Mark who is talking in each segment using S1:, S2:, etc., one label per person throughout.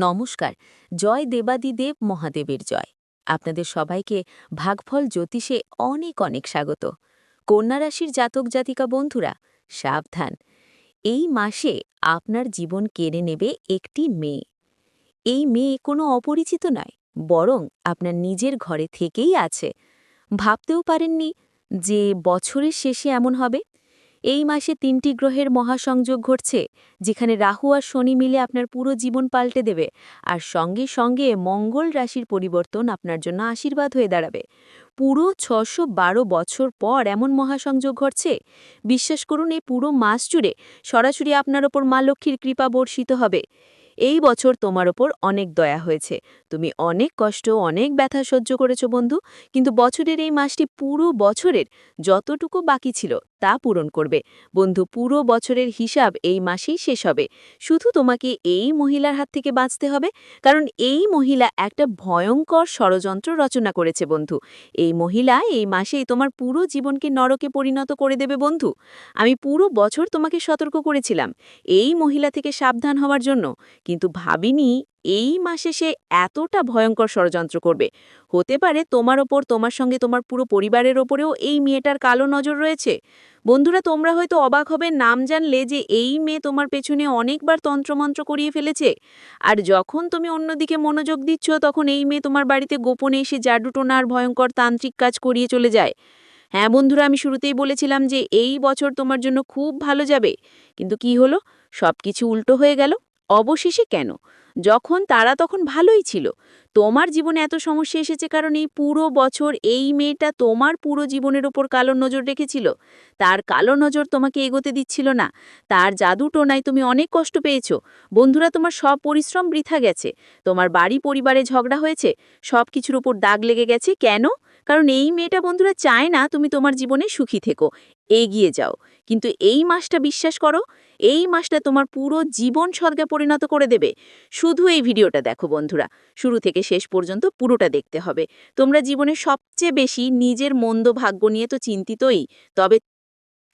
S1: নমস্কার, জয় দেবাদিদেব মহাদেবের জয়। আপনাদের সবাইকে ভাগফল জ্যোতিষে অনেক অনেক স্বাগত। কন্যা রাশির জাতক জাতিকা বন্ধুরা, সাবধান। এই মাসে আপনার জীবন কেড়ে নেবে একটি মেয়ে। এই মেয়ে কোনো অপরিচিত নয়, বরং আপনার নিজের ঘরে থেকেই আছে। ভাবতেও পারেননি যে বছরের শেষে এমন হবে। এই মাসে তিনটি গ্রহের মহাসংযোগ ঘটছে, যেখানে রাহু আর শনি মিলে আপনার পুরো জীবন পাল্টে দেবে, আর সঙ্গে সঙ্গে মঙ্গল রাশির পরিবর্তন আপনার জন্য আশীর্বাদ হয়ে দাঁড়াবে। পুরো ছশো বছর পর এমন মহাসংযোগ ঘটছে, বিশ্বাস করুন এই পুরো মাস জুড়ে সরাসরি আপনার ওপর মা লক্ষ্মীর কৃপা বর্ষিত হবে। এই বছর তোমার ওপর অনেক দয়া হয়েছে, তুমি অনেক কষ্ট, অনেক ব্যথা সহ্য করেছ বন্ধু, কিন্তু বছরের এই মাসটি পুরো বছরের যতটুকু বাকি ছিল তা পূরণ করবে। বন্ধু, পুরো বছরের হিসাব এই মাসেই শেষ হবে। শুধু তোমাকে এই মহিলার হাত থেকে বাঁচতে হবে, কারণ এই মহিলা একটা ভয়ঙ্কর ষড়যন্ত্র রচনা করেছে বন্ধু। এই মহিলা এই মাসেই তোমার পুরো জীবনকে নরকে পরিণত করে দেবে বন্ধু। আমি পুরো বছর তোমাকে সতর্ক করেছিলাম, এই মহিলা থেকে সাবধান হওয়ার জন্য। কিন্তু ভাবিনি এই মাসে সে এতটা ভয়ঙ্কর ষড়যন্ত্র করবে। হতে পারে তোমার ওপর, তোমার সঙ্গে তোমার পুরো পরিবারের ওপরেও এই মেয়েটার কালো নজর রয়েছে। বন্ধুরা, তোমরা হয়তো অবাক হবে, নাম জানলে যে এই মেয়ে তোমার পেছনে অনেকবার তন্ত্রমন্ত্র করিয়ে ফেলেছে। আর যখন তুমি অন্যদিকে মনোযোগ দিচ্ছ, তখন এই মেয়ে তোমার বাড়িতে গোপনে এসে জাডুটোনার ভয়ঙ্কর তান্ত্রিক কাজ করিয়ে চলে যায়। হ্যাঁ বন্ধুরা, আমি শুরুতেই বলেছিলাম যে এই বছর তোমার জন্য খুব ভালো যাবে। কিন্তু কি হলো? সব কিছু উল্টো হয়ে গেল। অবশেষে কেন? যখন তারা তখন ভালোই ছিল। তোমার জীবনে এত সমস্যা এসেছে কারণ এই পুরো বছর এই মেয়েটা তোমার পুরো জীবনের ওপর কালো নজর রেখেছিল। তার কালো নজর তোমাকে এগোতে দিচ্ছিল না। তার জাদু টোনায় তুমি অনেক কষ্ট পেয়েছ। বন্ধুরা, তোমার সব পরিশ্রম বৃথা গেছে। তোমার বাড়ি, পরিবারে ঝগড়া হয়েছে। সব কিছুর ওপর দাগ লেগে গেছে। কেন? কারণ এই মেয়েটা, বন্ধুরা, চায় না তুমি তোমার জীবনে সুখী থেকো। এগিয়ে যাও। কিন্তু এই মাসটা বিশ্বাস করো এই মাসটা তোমার পুরো জীবন সদ্গে পরিণত করে দেবে। শুধু এই ভিডিওটা দেখো বন্ধুরা। শুরু থেকে শেষ পর্যন্ত পুরোটা দেখতে হবে। তোমরা জীবনে সবচেয়ে বেশি নিজের মন্দ ভাগ্য নিয়ে তো চিন্তিতই। তবে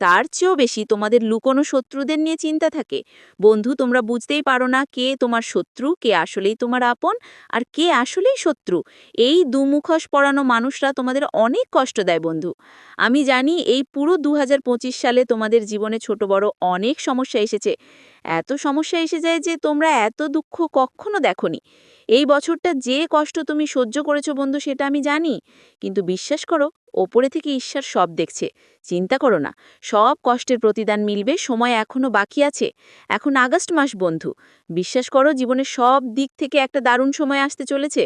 S1: তার চেয়েও বেশি তোমাদের লুকোনো শত্রুদের নিয়ে চিন্তা থাকে। বন্ধু, তোমরা বুঝতেই পারো না কে তোমার শত্রু, কে আসলেই তোমার আপন, আর কে আসলেই শত্রু। এই দুমুখস পড়ানো মানুষরা তোমাদের অনেক কষ্ট দেয়, বন্ধু। আমি জানি এই পুরো দু হাজার পঁচিশ সালে তোমাদের জীবনে ছোট বড় অনেক সমস্যা এসেছে। এত সমস্যা এসে যায় যে তোমরা এত দুঃখ কখনো দেখনি। এই বছরটা যে কষ্ট তুমি সহ্য করেছ বন্ধু সেটা আমি জানি, কিন্তু বিশ্বাস করো, ওপরে থেকে ঈশ্বর সব দেখছে। চিন্তা করো না, সব কষ্টের প্রতিদান মিলবে, সময় এখনও বাকি আছে। এখন আগস্ট মাস বন্ধু, বিশ্বাস করো জীবনের সব দিক থেকে একটা দারুণ সময় আসতে চলেছে।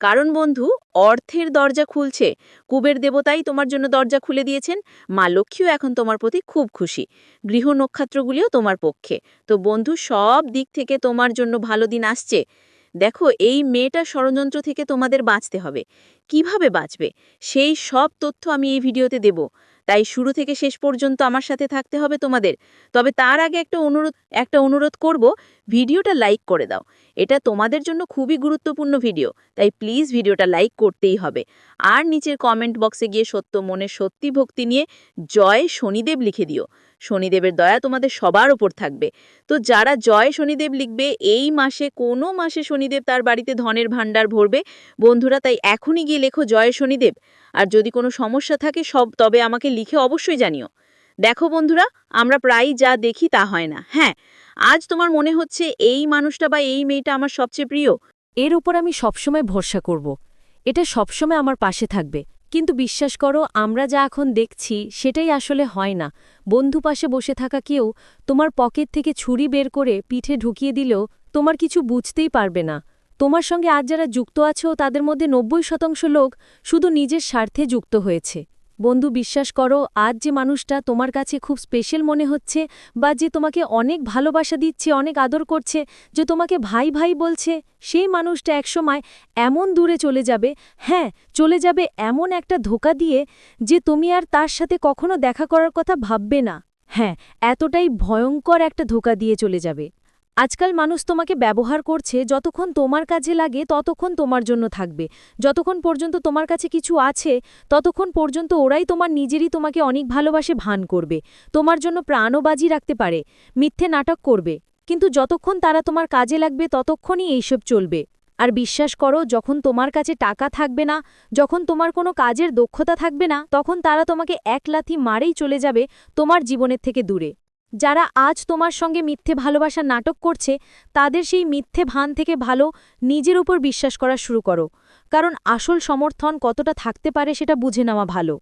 S1: কারণ বন্ধু, অর্থের দরজা খুলছে। কুবের দেবতাই তোমার জন্য দরজা খুলে দিয়েছেন, মা লক্ষ্মীও এখন তোমার প্রতি খুব খুশি। গৃহ নক্ষত্রগুলিও তোমার পক্ষে। তো বন্ধু, সব দিক থেকে তোমার জন্য ভালো দিন আসছে। দেখো, এই মেয়েটা ষড়যন্ত্র থেকে তোমাদের বাঁচতে হবে। কীভাবে বাঁচবে? সেই সব তথ্য আমি এই ভিডিওতে দেব। তাই শুরু থেকে শেষ পর্যন্ত আমার সাথে থাকতে হবে তোমাদের। তবে তার আগে একটা অনুরোধ একটা অনুরোধ করব, ভিডিওটা লাইক করে দাও। এটা তোমাদের জন্য খুবই গুরুত্বপূর্ণ ভিডিও, তাই প্লিজ ভিডিওটা লাইক করতেই হবে। আর নিচের কমেন্ট বক্সে গিয়ে সত্য মনে সত্যি ভক্তি নিয়ে জয় শনিদেব লিখে দিও। শনিদেবের দয়া তোমাদের সবার ওপর থাকবে। তো যারা জয় শনিদেব লিখবে, এই মাসে, কোনো মাসে শনিদেব তার বাড়িতে ধনের ভাণ্ডার ভরবে? বন্ধুরা, তাই এখনই গিয়ে লেখো জয় শনিদেব। আর যদি কোনো সমস্যা থাকে, সব তবে আমাকে লিখে অবশ্যই জানিও। দেখো বন্ধুরা, আমরা প্রায়ই যা দেখি তা হয় না। হ্যাঁ আজ তোমার মনে হচ্ছে এই মানুষটা বা এই মেয়েটা আমার সবচেয়ে প্রিয়?
S2: এর উপর আমি সবসময় ভরসা করব। এটা সবসময় আমার পাশে থাকবে। কিন্তু বিশ্বাস করো, আমরা যা এখন দেখছি, সেটাই আসলে হয় না। বন্ধু পাশে বসে থাকা কেউ তোমার পকেট থেকে ছুরি বের করে পিঠে ঢুকিয়ে দিলেও তোমার কিছু বুঝতেই পারবে না। তোমার সঙ্গে আজ যারা যুক্ত আছো তাদের মধ্যে নব্বই শতাংশ লোক শুধু নিজের স্বার্থে যুক্ত হয়েছে। বন্ধু বিশ্বাস করো, আজ যে মানুষটা তোমার কাছে খুব স্পেশাল মনে হচ্ছে বা যে তোমাকে অনেক ভালোবাসা দিচ্ছে, অনেক আদর করছে, যে তোমাকে ভাই ভাই বলছে, সেই মানুষটা একসময় এমন দূরে চলে যাবে হ্যাঁ চলে যাবে এমন একটা ধোকা দিয়ে যে তুমি আর তার সাথে কখনো দেখা করার কথা ভাববে না। হ্যাঁ এতটাই ভয়ঙ্কর একটা ধোকা দিয়ে চলে যাবে। আজকাল মানুষ তোমাকে ব্যবহার করছে যতক্ষণ তোমার কাজে লাগে ততক্ষণ তোমার জন্য থাকবে। যতক্ষণ পর্যন্ত তোমার কাছে কিছু আছে, ততক্ষণ পর্যন্ত ওরাই তোমার নিজেরই তোমাকে অনেক ভালোবাসে, ভান করবে। তোমার জন্য প্রাণও বাজি রাখতে পারে, মিথ্যে নাটক করবে। কিন্তু যতক্ষণ তারা তোমার কাজে লাগবে ততক্ষণই এইসব চলবে। আর বিশ্বাস করো, যখন তোমার কাছে টাকা থাকবে না, যখন তোমার কোনো কাজের দক্ষতা থাকবে না, তখন তারা তোমাকে এক লাথি মারেই চলে যাবে তোমার জীবনের থেকে দূরে। যারা আজ তোমার সঙ্গে মিথ্যে ভালোবাসা নাটক করছে, তাদের সেই মিথ্যে ভান থেকে ভালো নিজের উপর বিশ্বাস করা শুরু করো। কারণ আসল সমর্থন কতটা থাকতে পারে সেটা বুঝে নেওয়া ভালো।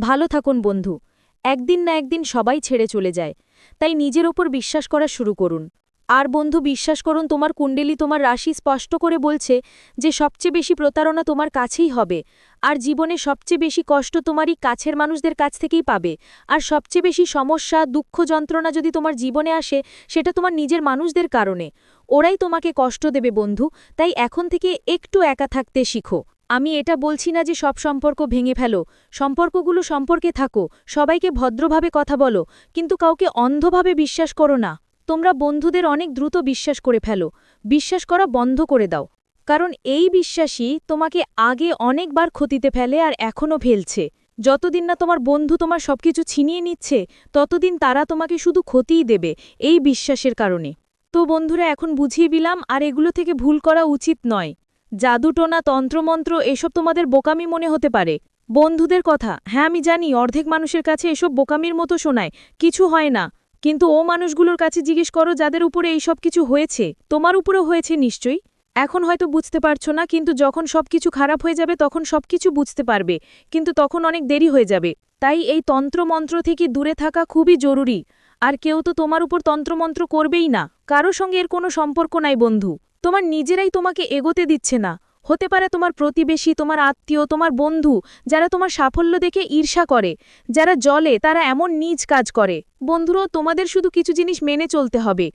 S2: ভালো থাকুন বন্ধু। একদিন না একদিন সবাই ছেড়ে চলে যায়। তাই নিজের ওপর বিশ্বাস করা শুরু করুন। আর বন্ধু বিশ্বাস করুন, তোমার কুণ্ডলী তোমার রাশি স্পষ্ট করে বলছে যে সবচেয়ে বেশি প্রতারণা তোমার কাছেই হবে। আর জীবনে সবচেয়ে বেশি কষ্ট তোমারই কাছের মানুষদের কাছ থেকেই পাবে। আর সবচেয়ে বেশি সমস্যা, দুঃখ, যন্ত্রণা যদি তোমার জীবনে আসে, সেটা তোমার নিজের মানুষদের কারণে। ওরাই তোমাকে কষ্ট দেবে বন্ধু, তাই এখন থেকে একটু একা থাকতে শিখো। আমি এটা বলছি না যে সব সম্পর্ক ভেঙে ফেলো। সম্পর্কগুলো সম্পর্কে থাকো, সবাইকে ভদ্রভাবে কথা বলো, কিন্তু কাউকে অন্ধভাবে বিশ্বাস করো না। তোমরা বন্ধুদের অনেক দ্রুত বিশ্বাস করে ফেলো। বিশ্বাস করা বন্ধ করে দাও। কারণ এই বিশ্বাসই তোমাকে আগে অনেকবার ক্ষতিতে ফেলে আর এখনও ফেলছে। যতদিন না তোমার বন্ধু তোমার সবকিছু ছিনিয়ে নিচ্ছে, ততদিন তারা তোমাকে শুধু ক্ষতিই দেবে এই বিশ্বাসের কারণে। তো বন্ধুরা, এখন বুঝিয়ে দিলাম, আর এগুলো থেকে ভুল করা উচিত নয়। জাদুটোনা তন্ত্রমন্ত্র এসব তোমাদের বোকামি মনে হতে পারে। বন্ধুদের কথা হ্যাঁ আমি জানি, অর্ধেক মানুষের কাছে এসব বোকামির মতো শোনায়, কিছু হয় না। কিন্তু ও মানুষগুলোর কাছে জিজ্ঞেস করো যাদের উপরে এই সব কিছু হয়েছে। তোমার উপরেও হয়েছে নিশ্চয়ই। এখন হয়তো বুঝতে পারছ না, কিন্তু যখন সবকিছু খারাপ হয়ে যাবে, তখন সবকিছু বুঝতে পারবে। কিন্তু তখন অনেক দেরি হয়ে যাবে। তাই এই তন্ত্রমন্ত্র থেকে দূরে থাকা খুবই জরুরি। আর কেউ তো তোমার উপর তন্ত্রমন্ত্র করবেই না। কারও সঙ্গে এর কোনো সম্পর্ক নাই, বন্ধু। তোমার নিজেরাই তোমাকে এগোতে দিচ্ছে না। হতে পারে তোমার প্রতিবেশী, তোমার আত্মীয়, তোমার বন্ধু, যারা তোমার সাফল্য দেখে ঈর্ষা করে, যারা জলে, তারা এমন নিজ কাজ করে। বন্ধুরও তোমাদের শুধু কিছু জিনিস মেনে চলতে হবে।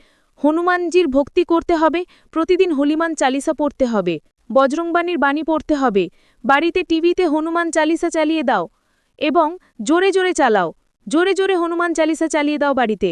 S2: হনুমানজির ভক্তি করতে হবে, প্রতিদিন হলিমান চালিসা পড়তে হবে, বজরংবাণীর বাণী পড়তে হবে, বাড়িতে টিভিতে হনুমান চালিসা চালিয়ে দাও, এবং জোরে জোরে চালাও, জোরে জোরে হনুমান চালিসা চালিয়ে দাও বাড়িতে।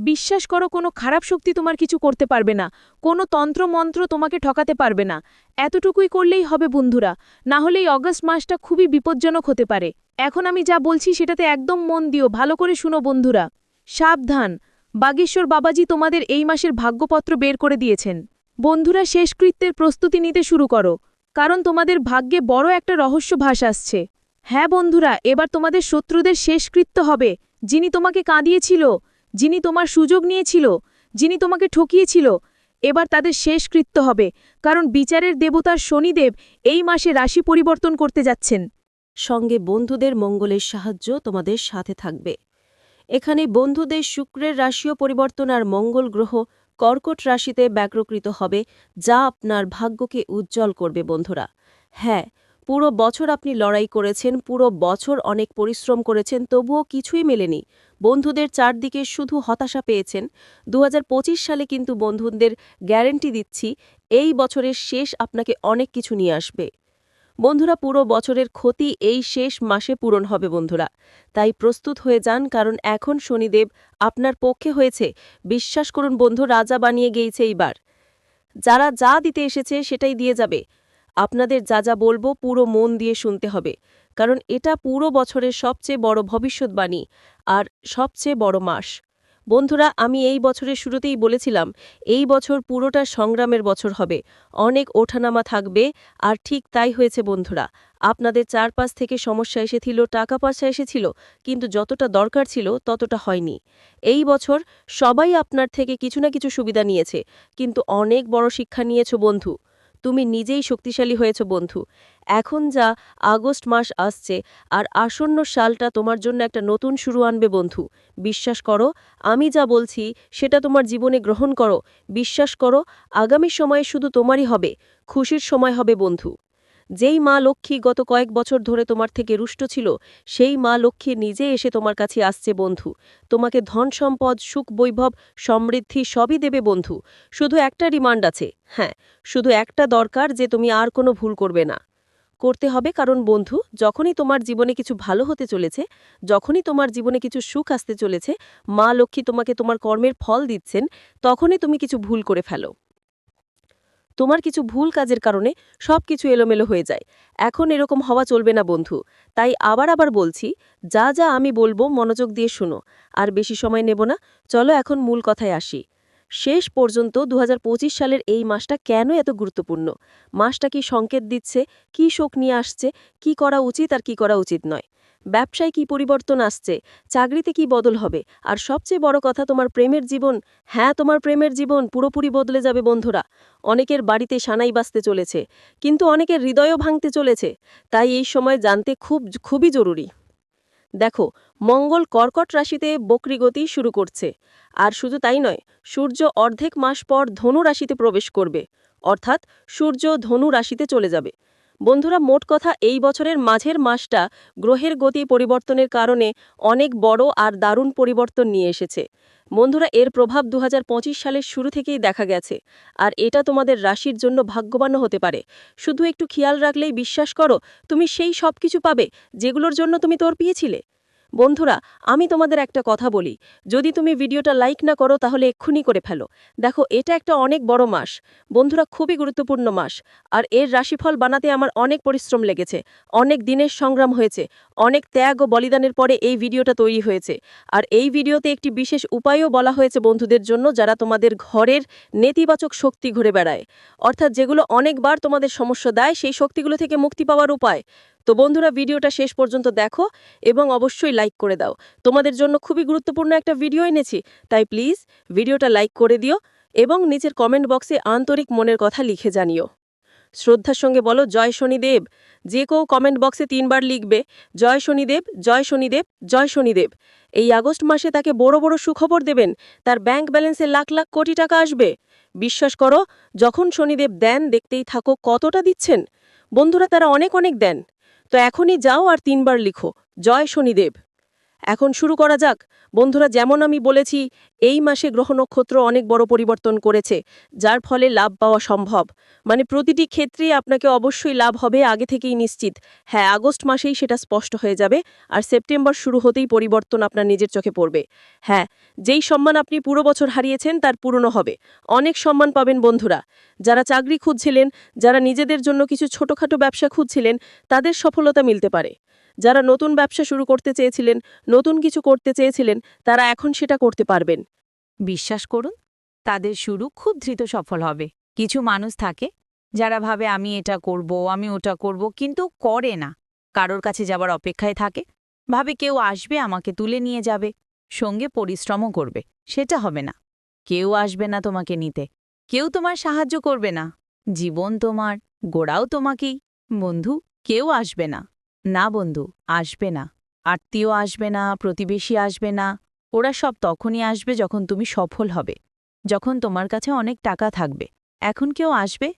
S2: বিশ্বাস করো, কোনো খারাপ শক্তি তোমার কিছু করতে পারবে না। কোনো তন্ত্রমন্ত্র তোমাকে ঠকাতে পারবে না। এতটুকুই করলেই হবে বন্ধুরা। না হলে এই অগস্ট মাসটা খুবই বিপজ্জনক হতে পারে। এখন আমি যা বলছি সেটাতে একদম মন দিও। ভালো করে শুনো বন্ধুরা। সাবধান। বাগেশ্বর বাবাজি তোমাদের এই মাসের ভাগ্যপত্র বের করে দিয়েছেন। বন্ধুরা, শেষকৃত্যের প্রস্তুতি নিতে শুরু করো। কারণ তোমাদের ভাগ্যে বড় একটা রহস্য ভাস আসছে। হ্যাঁ বন্ধুরা, এবার তোমাদের শত্রুদের শেষকৃত্য হবে, যিনি তোমাকে কাঁদিয়েছিল। যিনি তোমার সুযোগ নিয়েছিল, যিনি তোমাকে ঠকিয়েছিল, এবার তাদের শেষকৃত্য হবে, কারণ বিচারের দেবতার শনিদেব এই মাসে রাশি পরিবর্তন করতে যাচ্ছেন।
S3: সঙ্গে বন্ধুদের মঙ্গলের সাহায্য তোমাদের সাথে থাকবে। এখানে বন্ধুদের শুক্রের রাশিও পরিবর্তন আর মঙ্গল গ্রহ কর্কট রাশিতে ব্যাগ্রকৃত হবে, যা আপনার ভাগ্যকে উজ্জ্বল করবে বন্ধুরা। হ্যাঁ পুরো বছর আপনি লড়াই করেছেন, পুরো বছর অনেক পরিশ্রম করেছেন, তবুও কিছুই মেলেনি। বন্ধুদের চারদিকে শুধু হতাশা পেয়েছেন। দু হাজার পঁচিশ সালে কিন্তু বন্ধুদের গ্যারেন্টি দিচ্ছি, এই বছরের শেষ আপনাকে অনেক কিছু নিয়ে আসবে। বন্ধুরা, পুরো বছরের ক্ষতি এই শেষ মাসে পূরণ হবে বন্ধুরা। তাই প্রস্তুত হয়ে যান, কারণ এখন শনিদেব আপনার পক্ষে হয়েছে। বিশ্বাস করুন বন্ধু, রাজা বানিয়ে গিয়েছে এইবার। যারা যা দিতে এসেছে সেটাই দিয়ে যাবে। আপনাদের যা যা বলব পুরো মন দিয়ে শুনতে হবে। কারণ এটা পুরো বছরের সবচেয়ে বড় ভবিষ্যৎবাণী আর সবচেয়ে বড় মাস। বন্ধুরা, আমি এই বছরের শুরুতেই বলেছিলাম, এই বছর পুরোটা সংগ্রামের বছর হবে। অনেক ওঠানামা থাকবে আর ঠিক তাই হয়েছে বন্ধুরা। আপনাদের চারপাশ থেকে সমস্যা এসেছিল, টাকা পয়সা এসেছিল, কিন্তু যতটা দরকার ছিল ততটা হয়নি। এই বছর সবাই আপনার থেকে কিছু না কিছু সুবিধা নিয়েছে, কিন্তু অনেক বড় শিক্ষা নিয়েছ বন্ধু। তুমি নিজেই শক্তিশালী হয়েছ বন্ধু। এখন যা আগস্ট মাস আসছে, আর আসন্ন সালটা তোমার জন্য একটা নতুন শুরু আনবে বন্ধু। বিশ্বাস করো, আমি যা বলছি সেটা তোমার জীবনে গ্রহণ করো। বিশ্বাস করো, আগামী সময়ে শুধু তোমারই হবে, খুশির সময় হবে বন্ধু। যেই মা লক্ষ্মী গত কয়েক বছর ধরে তোমার থেকে রুষ্ট ছিল, সেই মা লক্ষ্মী নিজে এসে তোমার কাছে আসছে বন্ধু। তোমাকে ধন সম্পদ, সুখ, বৈভব, সমৃদ্ধি সবই দেবে বন্ধু। শুধু একটা রিমান্ড আছে হ্যাঁ শুধু একটা দরকার যে তুমি আর কোনো ভুল করবে না। করতে হবে, কারণ বন্ধু, যখনই তোমার জীবনে কিছু ভালো হতে চলেছে, যখনই তোমার জীবনে কিছু সুখ আসতে চলেছে, মা লক্ষ্মী তোমাকে তোমার কর্মের ফল দিচ্ছেন, তখনই তুমি কিছু ভুল করে ফেলো। তোমার কিছু ভুল কাজের কারণে সব কিছু এলোমেলো হয়ে যায়। এখন এরকম হওয়া চলবে না বন্ধু। তাই আবার আবার বলছি, যা যা আমি বলব মনোযোগ দিয়ে শুনো। আর বেশি সময় নেব না। চলো এখন মূল কথায় আসি। শেষ পর্যন্ত দু হাজার পঁচিশ সালের এই মাসটা কেন এত গুরুত্বপূর্ণ? মাসটা কি সংকেত দিচ্ছে? কি শোক নিয়ে আসছে? কি করা উচিত আর কি করা উচিত নয়? ব্যবসায় কি পরিবর্তন আসছে? চাকরিতে কি বদল হবে? আর সবচেয়ে বড় কথা, তোমার প্রেমের জীবন? হ্যাঁ তোমার প্রেমের জীবন পুরোপুরি বদলে যাবে বন্ধুরা। অনেকের বাড়িতে সানাই বাজতে চলেছে, কিন্তু অনেকের হৃদয়ও ভাঙতে চলেছে। তাই এই সময় জানতে খুব, খুবই জরুরি। দেখো, মঙ্গল কর্কট রাশিতে বক্রিগতি শুরু করছে। আর শুধু তাই নয়, সূর্য অর্ধেক মাস পর ধনু রাশিতে প্রবেশ করবে। অর্থাৎ সূর্য ধনু রাশিতে চলে যাবে। বন্ধুরা, মোট কথা এই বছরের মাঝের মাসটা গ্রহের গতি পরিবর্তনের কারণে অনেক বড় আর দারুণ পরিবর্তন নিয়ে এসেছে। বন্ধুরা, এর প্রভাব দু হাজার পঁচিশ সালের শুরু থেকেই দেখা গেছে, আর এটা তোমাদের রাশির জন্য ভাগ্যবান হতে পারে। শুধু একটু খেয়াল রাখলেই বিশ্বাস করো, তুমি সেই সব কিছু পাবে যেগুলোর জন্য তুমি তোর পিয়েছিলে বন্ধুরা, আমি তোমাদের একটা কথা বলি। যদি তুমি ভিডিওটা লাইক না করো, তাহলে এক্ষুনি করে ফেলো। দেখো, এটা একটা অনেক বড় মাস। বন্ধুরা, খুবই গুরুত্বপূর্ণ মাস। আর এর রাশিফল বানাতে আমার অনেক পরিশ্রম লেগেছে। অনেক দিনের সংগ্রাম হয়েছে। অনেক ত্যাগ ও বলিদানের পরে এই ভিডিওটা তৈরি হয়েছে। আর এই ভিডিওতে একটি বিশেষ উপায়ও বলা হয়েছে বন্ধুদের জন্য, যারা তোমাদের ঘরের নেতিবাচক শক্তি ঘুরে বেড়ায়। অর্থাৎ যেগুলো অনেকবার তোমাদের সমস্যা দেয়, সেই শক্তিগুলো থেকে মুক্তি পাওয়ার উপায়। তো বন্ধুরা, ভিডিওটা শেষ পর্যন্ত দেখো এবং অবশ্যই লাইক করে দাও। তোমাদের জন্য খুবই গুরুত্বপূর্ণ একটা ভিডিও এনেছি, তাই প্লিজ ভিডিওটা লাইক করে দিও এবং নিচের কমেন্ট বক্সে আন্তরিক মনের কথা লিখে জানিও। শ্রদ্ধার সঙ্গে বলো, জয় শনিদেব। যে কেউ কমেন্ট বক্সে তিনবার লিখবে, জয় শনিদেব জয় শনিদেব জয় শনিদেব। এই আগস্ট মাসে তাকে বড় বড় সুখবর দেবেন, তার ব্যাংক ব্যালেন্সে লাখ লাখ কোটি টাকা আসবে। বিশ্বাস করো, যখন শনিদেব দেন, দেখতেই থাকো কতটা দিচ্ছেন। বন্ধুরা, তারা অনেক অনেক দেন। তো এখনই যাও আর তিনবার লিখো। জয় শনিদেব। এখন শুরু করা যাক। বন্ধুরা, যেমন আমি বলেছি, এই মাসে গ্রহ নক্ষত্র অনেক বড় পরিবর্তন করেছে, যার ফলে লাভ পাওয়া সম্ভব। মানে প্রতিটি ক্ষেত্রেই আপনাকে অবশ্যই লাভ হবে, আগে থেকেই নিশ্চিত। হ্যাঁ আগস্ট মাসেই সেটা স্পষ্ট হয়ে যাবে আর সেপ্টেম্বর শুরু হতেই পরিবর্তন আপনার নিজের চোখে পড়বে। হ্যাঁ যেই সম্মান আপনি পুরো বছর হারিয়েছেন, তার পূরণ হবে। অনেক সম্মান পাবেন বন্ধুরা। যারা চাকরি খুঁজছিলেন, যারা নিজেদের জন্য কিছু ছোটখাটো ব্যবসা খুঁজছিলেন, তাদের সফলতা মিলতে পারে। যারা নতুন ব্যবসা শুরু করতে চেয়েছিলেন, নতুন কিছু করতে চেয়েছিলেন, তারা এখন সেটা করতে পারবেন।
S4: বিশ্বাস করুন, তাদের শুরু খুব দ্রুত সফল হবে। কিছু মানুষ থাকে, যারা ভাবে, আমি এটা করব, আমি ওটা করব, কিন্তু করে না। কারোর কাছে যাবার অপেক্ষায় থাকে, ভাবে কেউ আসবে, আমাকে তুলে নিয়ে যাবে, সঙ্গে পরিশ্রমও করবে। সেটা হবে না। কেউ আসবে না তোমাকে নিতে। কেউ তোমার সাহায্য করবে না। জীবন তোমার, গোড়াও তোমাকেই। বন্ধু, কেউ আসবে না। না বন্ধু, আসবে না। আত্মীয় আসবে না, প্রতিবেশী আসবে না। ওরা সব তখনই আসবে যখন তুমি সফল হবে, যখন তোমার কাছে অনেক টাকা থাকবে। এখন কেউ আসবে?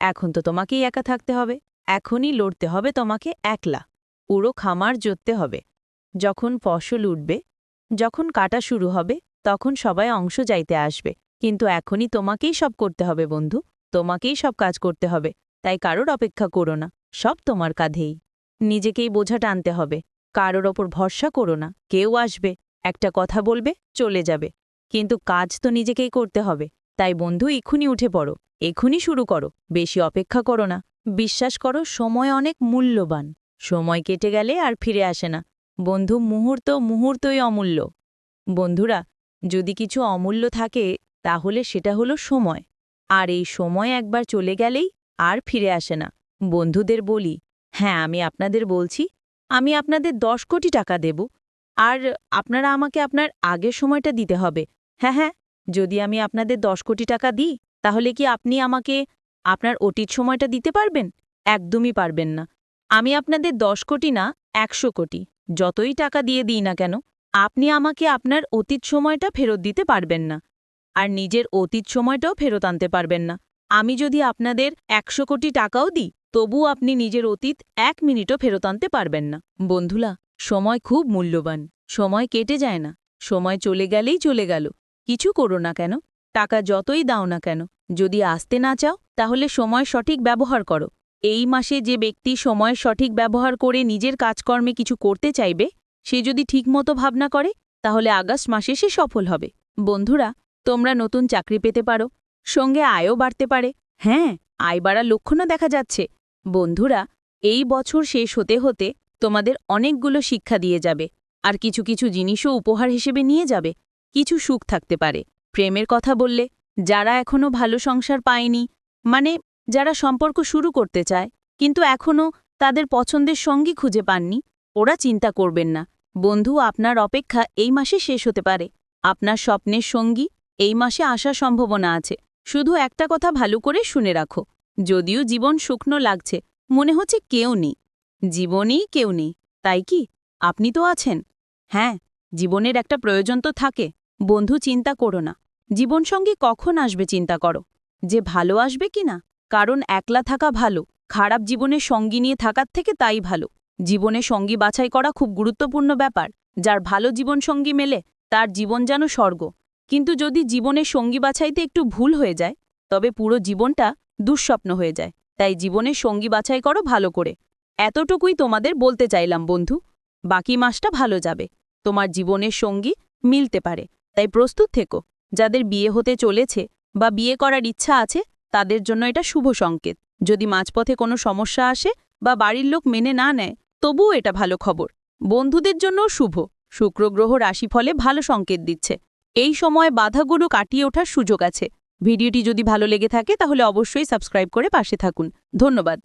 S4: এখন তো তোমাকেই একা থাকতে হবে। এখনই লড়তে হবে তোমাকে একলা। পুরো খামার জোততে হবে। যখন ফসল উঠবে, যখন কাটা শুরু হবে, তখন সবাই অংশ যাইতে আসবে। কিন্তু এখনই তোমাকেই সব করতে হবে বন্ধু। তোমাকেই সব কাজ করতে হবে। তাই কারোর অপেক্ষা করো না। সব তোমার কাঁধেই। নিজেকেই বোঝা টানতে হবে। কারোর ওপর ভরসা করো না। কেউ আসবে, একটা কথা বলবে, চলে যাবে। কিন্তু কাজ তো নিজেকেই করতে হবে। তাই বন্ধু এক্ষুনি উঠে পড়ো। এক্ষুনি শুরু করো। বেশি অপেক্ষা করো না। বিশ্বাস করো, সময় অনেক মূল্যবান। সময় কেটে গেলে আর ফিরে আসে না। বন্ধু, মুহূর্ত মুহূর্তই অমূল্য। বন্ধুরা, যদি কিছু অমূল্য থাকে, তাহলে সেটা হলো সময়। আর এই সময় একবার চলে গেলেই আর ফিরে আসে না। বন্ধুদের বলি হ্যাঁ আমি আপনাদের বলছি, আমি আপনাদের দশ কোটি টাকা দেব। আর আপনারা আমাকে আপনার আগের সময়টা দিতে হবে। হ্যাঁ হ্যাঁ যদি আমি আপনাদের দশ কোটি টাকা দিই, তাহলে কি আপনি আমাকে আপনার অতীত সময়টা দিতে পারবেন? একদমই পারবেন না। আমি আপনাদের দশ কোটি না, একশো কোটি, যতই টাকা দিয়ে দিই না কেন, আপনি আমাকে আপনার অতীত সময়টা ফেরত দিতে পারবেন না। আর নিজের অতীত সময়টাও ফেরত আনতে পারবেন না। আমি যদি আপনাদের একশো কোটি টাকাও দিই তবু আপনি নিজের অতীত এক মিনিটও ফেরত আনতে পারবেন না। বন্ধুলা সময় খুব মূল্যবান। সময় কেটে যায় না। সময় চলে গেলেই চলে গেল। কিছু করো না কেন? টাকা যতই দাও না কেন? যদি আসতে না চাও, তাহলে সময় সঠিক ব্যবহার করো। এই মাসে যে ব্যক্তি সময় সঠিক ব্যবহার করে নিজের কাজকর্মে কিছু করতে চাইবে, সে যদি ঠিকমতো ভাবনা করে, তাহলে আগস্ট মাসে সে সফল হবে। বন্ধুরা, তোমরা নতুন চাকরি পেতে পারো। সঙ্গে আয়ও বাড়তে পারে। হ্যাঁ আয় বাড়ার লক্ষণও দেখা যাচ্ছে। বন্ধুরা, এই বছর শেষ হতে হতে তোমাদের অনেকগুলো শিক্ষা দিয়ে যাবে, আর কিছু কিছু জিনিসও উপহার হিসেবে নিয়ে যাবে। কিছু সুখ থাকতে পারে। প্রেমের কথা বললে, যারা এখনও ভালো সংসার পায়নি মানে যারা সম্পর্ক শুরু করতে চায়, কিন্তু এখনও তাদের পছন্দের সঙ্গী খুঁজে পাননি, ওরা চিন্তা করবেন না। বন্ধু, আপনার অপেক্ষা এই মাসে শেষ হতে পারে। আপনার স্বপ্নের সঙ্গী এই মাসে আসার সম্ভাবনা আছে। শুধু একটা কথা ভালো করে শুনে রাখো। যদিও জীবন শুকনো লাগছে, মনে হচ্ছে কেউ নেই। জীবনেই কেউ নেই, তাই কি? আপনি তো আছেন। হ্যাঁ জীবনের একটা প্রয়োজন তো থাকে। বন্ধু, চিন্তা করো না। জীবন জীবনসঙ্গী কখন আসবে চিন্তা করো? যে ভালো আসবে কি না? কারণ একলা থাকা ভালো, খারাপ জীবনে সঙ্গী নিয়ে থাকার থেকে তাই ভালো। জীবনে সঙ্গী বাছাই করা খুব গুরুত্বপূর্ণ ব্যাপার। যার ভালো জীবনসঙ্গী মেলে, তার জীবন যেন স্বর্গ। কিন্তু যদি জীবনের সঙ্গী বাছাইতে একটু ভুল হয়ে যায়, তবে পুরো জীবনটা দুঃস্বপ্ন হয়ে যায়। তাই জীবনের সঙ্গী বাছাই করো ভালো করে। এতটুকুই তোমাদের বলতে চাইলাম, বন্ধু। বাকি মাসটা ভালো যাবে। তোমার জীবনের সঙ্গী মিলতে পারে। তাই প্রস্তুত থেকো। যাদের বিয়ে হতে চলেছে বা বিয়ে করার ইচ্ছা আছে, তাদের জন্য এটা শুভ সংকেত। যদি মাঝপথে কোনো সমস্যা আসে বা বাড়ির লোক মেনে না নেয়, তবুও এটা ভালো খবর। বন্ধুদের জন্যও শুভ। শুক্র গ্রহ রাশিফলে ভালো সংকেত দিচ্ছে। এই সময় বাধাগুলো কাটিয়ে ওঠার সুযোগ আছে। ভিডিওটি যদি ভালো লেগে থাকে তাহলে অবশ্যই সাবস্ক্রাইব করে পাশে থাকুন। ধন্যবাদ।